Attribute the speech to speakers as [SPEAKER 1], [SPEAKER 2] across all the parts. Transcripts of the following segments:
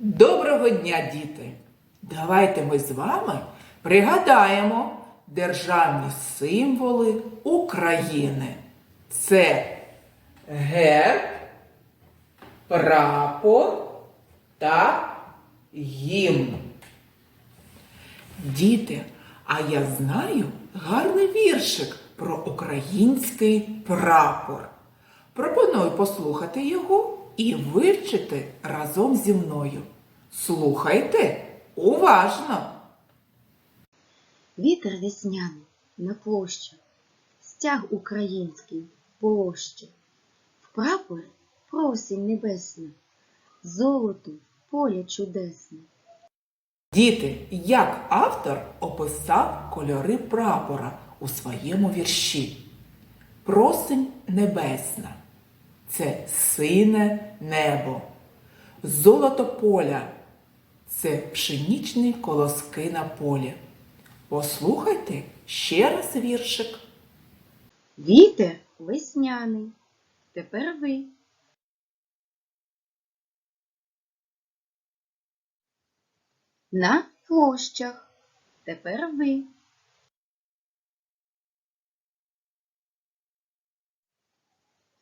[SPEAKER 1] Доброго дня, діти! Давайте ми з вами пригадаємо державні символи України. Це герб, прапор та гімн. Діти, а я знаю гарний віршик про український прапор. Пропоную послухати його і вивчити разом зі мною. Слухайте уважно.
[SPEAKER 2] Вітер весняний на площах, стяг український полощі, в прапорі просінь небесна, золото поле чудесне.
[SPEAKER 1] Діти, як автор описав кольори прапора у своєму вірші? Просень небесна це сине небо. Золото поля це пшенічні колоски на полі. Послухайте ще раз віршик.
[SPEAKER 2] Вітер весняний, тепер ви. На площах, тепер ви.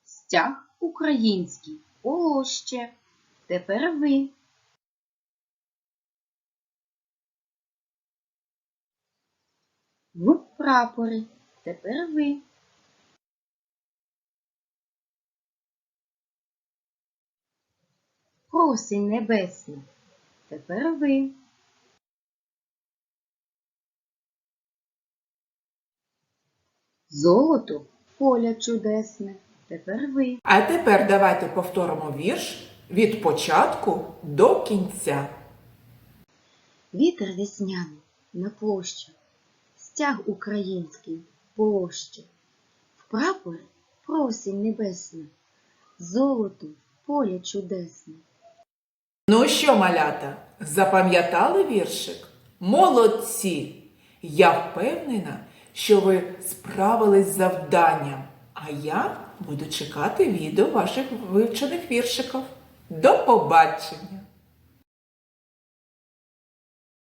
[SPEAKER 2] Стяг український, полоще, тепер ви. В прапорі, тепер ви. Просінь небесна, тепер ви. Золото поля чудесне, тепер ви.
[SPEAKER 1] А тепер давайте повторимо вірш від початку до кінця.
[SPEAKER 2] Вітер весняний на площах, стяг український полоще, в прапорі просінь небесна, золото поле чудесне.
[SPEAKER 1] Ну що, малята, запам'ятали віршик? Молодці! Я впевнена, що ви справились з завданням, а я буду чекати відео ваших вивчених віршиків. До побачення!